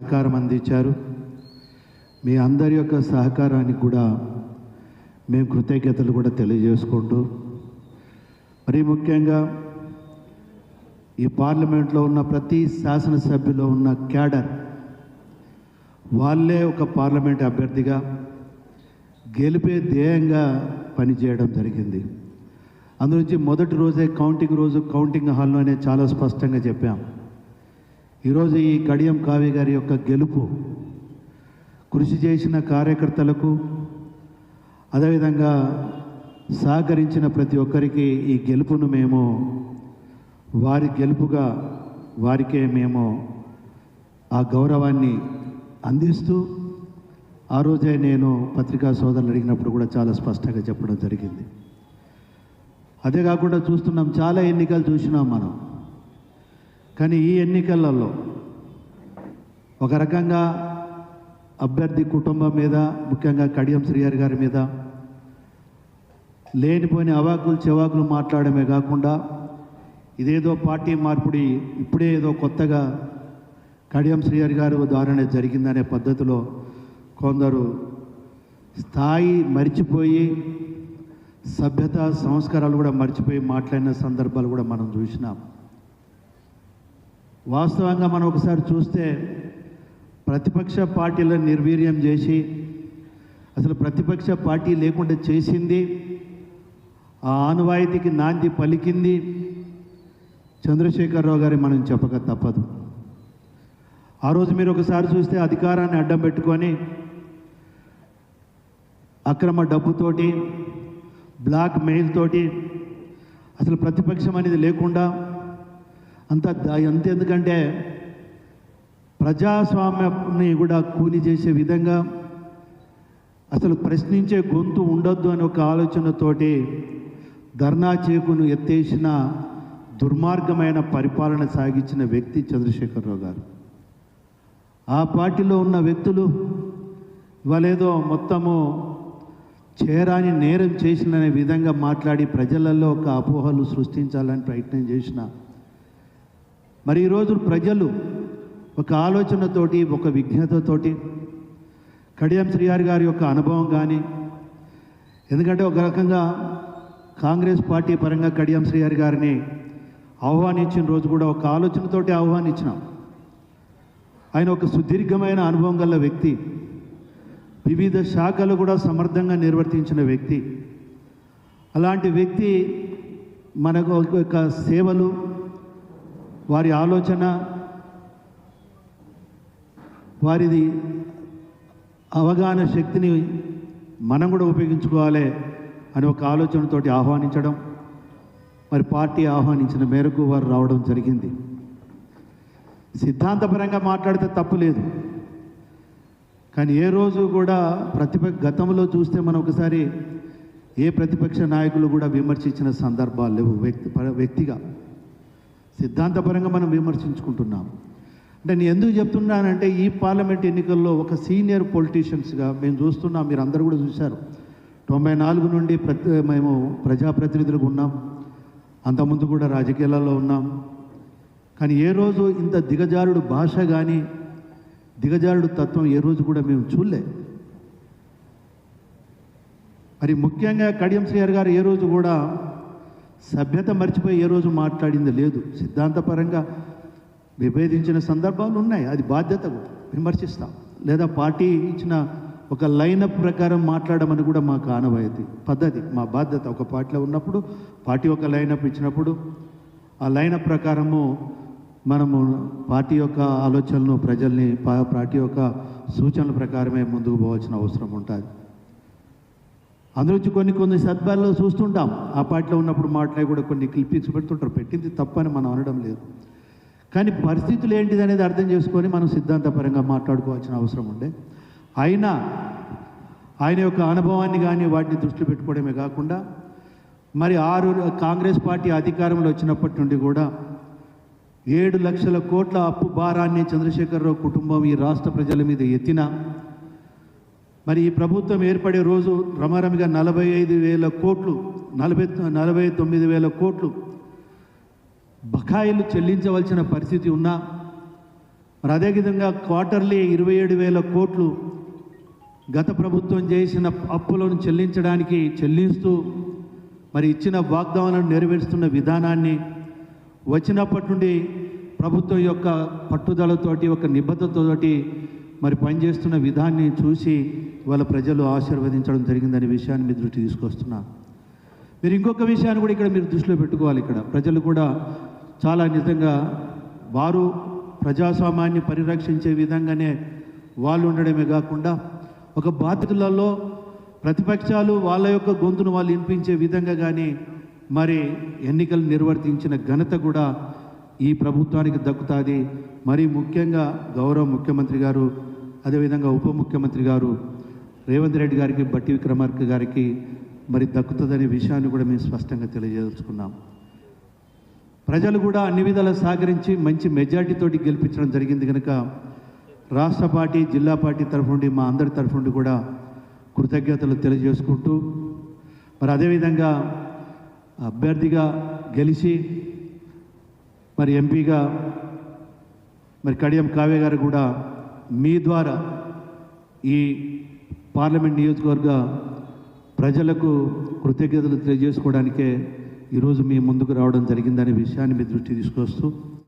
సహకారం అందించారు. మీ అందరి యొక్క సహకారానికి కూడా మేము కృతజ్ఞతలు కూడా తెలియజేసుకుంటూ మరీ ముఖ్యంగా ఈ పార్లమెంట్లో ఉన్న ప్రతి శాసనసభ్యులో ఉన్న క్యాడర్ వాళ్ళే ఒక పార్లమెంట్ అభ్యర్థిగా గెలిపే ధ్యేయంగా పనిచేయడం జరిగింది. అందునుంచి మొదటి రోజే కౌంటింగ్ రోజు కౌంటింగ్ హాల్లోనే చాలా స్పష్టంగా చెప్పాం. ఈరోజు ఈ కడియం కావ్య గారి యొక్క గెలుపు కృషి చేసిన కార్యకర్తలకు అదేవిధంగా సహకరించిన ప్రతి ఒక్కరికి ఈ గెలుపును మేము వారి గెలుపుగా వారికే మేము ఆ గౌరవాన్ని అందిస్తూ ఆ రోజే నేను పత్రికా సోదరులు అడిగినప్పుడు కూడా చాలా స్పష్టంగా చెప్పడం జరిగింది. అదే కాకుండా చూస్తున్నాం చాలా ఎన్నికలు చూసినాం మనం. కానీ ఈ ఎన్నికలలో ఒక రకంగా అభ్యర్థి కుటుంబం మీద ముఖ్యంగా కడియం శ్రీహరి గారి మీద లేనిపోయిన అవాకులు చెవాకులు మాట్లాడమే కాకుండా ఇదేదో పార్టీ మార్పిడి ఇప్పుడే ఏదో కొత్తగా కడియం శ్రీహరి గారు ద్వారానే జరిగిందనే పద్ధతిలో కొందరు స్థాయి మరిచిపోయి సభ్యత సంస్కారాలు కూడా మర్చిపోయి మాట్లాడిన సందర్భాలు కూడా మనం చూసినాం. వాస్తవంగా మనం ఒకసారి చూస్తే ప్రతిపక్ష పార్టీలను నిర్వీర్యం చేసి అసలు ప్రతిపక్ష పార్టీ లేకుండా చేసింది ఆ ఆనవాయితీకి నాంది పలికింది చంద్రశేఖరరావు గారి మనం చెప్పక తప్పదు. ఆ రోజు మీరు ఒకసారి చూస్తే అధికారాన్ని అడ్డం పెట్టుకొని అక్రమ డబ్బుతోటి బ్లాక్ మెయిల్ తోటి అసలు ప్రతిపక్షం అనేది లేకుండా అంత అంత ఎందుకంటే ప్రజాస్వామ్యాన్ని కూడా కూలి చేసే విధంగా అసలు ప్రశ్నించే గొంతు ఉండొద్దు అని ఒక ఆలోచనతోటి ధర్నా చేకును ఎత్తేసిన దుర్మార్గమైన పరిపాలన సాగించిన వ్యక్తి చంద్రశేఖరరావు గారు. ఆ పార్టీలో ఉన్న వ్యక్తులు ఇవాళేదో మొత్తము చేరాని నేరం చేసిన విధంగా మాట్లాడి ప్రజలలో ఒక అపోహలు సృష్టించాలని ప్రయత్నం చేసిన మరి ఈరోజు ప్రజలు ఒక ఆలోచనతోటి ఒక విజ్ఞతతోటి కడియం శ్రీహారి గారి యొక్క అనుభవం కానీ ఎందుకంటే ఒక రకంగా కాంగ్రెస్ పార్టీ పరంగా కడియం శ్రీహారి గారిని ఆహ్వానించిన రోజు కూడా ఒక ఆలోచనతోటి ఆహ్వానించినాం. ఆయన ఒక సుదీర్ఘమైన అనుభవం గల వ్యక్తి. వివిధ శాఖలు కూడా సమర్థంగా నిర్వర్తించిన వ్యక్తి. అలాంటి వ్యక్తి మనకు ఒక సేవలు వారి ఆలోచన వారిది అవగాహన శక్తిని మనం కూడా ఉపయోగించుకోవాలి అని ఒక ఆలోచనతోటి ఆహ్వానించడం మరి పార్టీ ఆహ్వానించిన మేరకు వారు రావడం జరిగింది. సిద్ధాంతపరంగా మాట్లాడితే తప్పు లేదు. కానీ ఏ రోజు కూడా ప్రతిపక్ష గతంలో చూస్తే మనం ఒకసారి ఏ ప్రతిపక్ష నాయకులు కూడా విమర్శించిన సందర్భాలు లేవు. వ్యక్తి వ్యక్తిగా. సిద్ధాంతపరంగా మనం విమర్శించుకుంటున్నాం. అంటే నేను ఎందుకు చెప్తున్నానంటే ఈ పార్లమెంట్ ఎన్నికల్లో ఒక సీనియర్ పొలిటీషియన్స్గా మేము చూస్తున్నాం మీరు అందరూ కూడా చూశారు. తొంభై నాలుగు నుండి ప్రతి మేము ప్రజాప్రతినిధులుగా ఉన్నాం. అంతకుముందు కూడా రాజకీయాలలో ఉన్నాం. కానీ ఏ రోజు ఇంత దిగజారుడు భాష కానీ దిగజారుడు తత్వం ఏ రోజు కూడా మేము చూడలే. మరి ముఖ్యంగా కడియం శ్రీహర్ గారు ఏ రోజు కూడా సభ్యత మర్చిపోయి ఏ రోజు మాట్లాడింది లేదు. సిద్ధాంతపరంగా విభేదించిన సందర్భాలు ఉన్నాయి. అది బాధ్యత విమర్శిస్తాం. లేదా పార్టీ ఇచ్చిన ఒక లైనప్ ప్రకారం మాట్లాడమని కూడా మాకు ఆనవాయితీ పద్ధతి మా బాధ్యత. ఒక పార్టీలో ఉన్నప్పుడు పార్టీ ఒక లైనప్ ఇచ్చినప్పుడు ఆ లైనప్ ప్రకారము మనము పార్టీ యొక్క ఆలోచనలు ప్రజల్ని పార్టీ యొక్క సూచనల ప్రకారమే ముందుకు పోవాల్సిన అవసరం ఉంటుంది. అందులోంచి కొన్ని కొన్ని సద్భాల్లో చూస్తుంటాం. ఆ పార్టీలో ఉన్నప్పుడు మాట్లాడి కూడా కొన్ని క్లిప్పింగ్స్ పెడుతుంటారు. పెట్టింది తప్పని మనం అనడం లేదు. కానీ పరిస్థితులు ఏంటిది అనేది అర్థం చేసుకొని మనం సిద్ధాంతపరంగా మాట్లాడుకోవాల్సిన అవసరం ఉండే. అయినా ఆయన యొక్క అనుభవాన్ని కానీ వాటిని దృష్టిలో పెట్టుకోవడమే కాకుండా మరి ఆరు కాంగ్రెస్ పార్టీ అధికారంలో వచ్చినప్పటి నుండి కూడా ఏడు లక్షల కోట్ల అప్పు భారాన్ని చంద్రశేఖరరావు కుటుంబం ఈ రాష్ట్ర ప్రజల మీద ఎత్తిన మరి ఈ ప్రభుత్వం ఏర్పడే రోజు రమారమిగా నలభై ఐదు వేల కోట్లు నలభై నలభై తొమ్మిది వేల కోట్లు బకాయిలు చెల్లించవలసిన పరిస్థితి ఉన్నా మరి అదేవిధంగా క్వార్టర్లీ ఇరవై ఏడు వేల కోట్లు గత ప్రభుత్వం చేసిన అప్పులను చెల్లించడానికి చెల్లిస్తూ మరి ఇచ్చిన వాగ్దానాలను నెరవేరుస్తున్న విధానాన్ని వచ్చినప్పటి నుండి ప్రభుత్వం యొక్క పట్టుదలతోటి ఒక నిబద్ధతతోటి మరి పనిచేస్తున్న విధాన్ని చూసి వాళ్ళ ప్రజలు ఆశీర్వదించడం జరిగిందనే విషయాన్ని మీ దృష్టి తీసుకొస్తున్నా. మీరు ఇంకొక విషయాన్ని కూడా ఇక్కడ మీరు దృష్టిలో పెట్టుకోవాలి ఇక్కడ. ప్రజలు కూడా చాలా నిజంగా వారు ప్రజాస్వామ్యాన్ని పరిరక్షించే విధంగానే వాళ్ళు ఉండడమే కాకుండా ఒక బాధితులలో ప్రతిపక్షాలు వాళ్ళ యొక్క గొంతును వాళ్ళు వినిపించే విధంగా కానీ మరి ఎన్నికలు నిర్వర్తించిన ఘనత కూడా ఈ ప్రభుత్వానికి దక్కుతుంది. మరి ముఖ్యంగా గౌరవ ముఖ్యమంత్రి గారు అదేవిధంగా ఉప ముఖ్యమంత్రి గారు రేవంత్ రెడ్డి గారికి బట్టి విక్రమార్క గారికి మరి దక్కుతుందనే విషయాన్ని కూడా మేము స్పష్టంగా తెలియజేసుకున్నాం. ప్రజలు కూడా అన్ని విధాలు సహకరించి మంచి మెజార్టీతోటి గెలిపించడం జరిగింది కనుక రాష్ట్ర పార్టీ జిల్లా పార్టీ తరఫు నుండి మా అందరి తరఫు నుండి కూడా కృతజ్ఞతలు తెలియజేసుకుంటూ మరి అదేవిధంగా అభ్యర్థిగా గెలిచి మరి ఎంపీగా మరి కడియం కావ్య గారు కూడా మీ ద్వారా ఈ పార్లమెంట్ నియోజకవర్గ ప్రజలకు కృతజ్ఞతలు తెలియజేసుకోవడానికే ఈరోజు మీ ముందుకు రావడం జరిగిందనే విషయాన్ని మీ దృష్టి తీసుకొస్తూ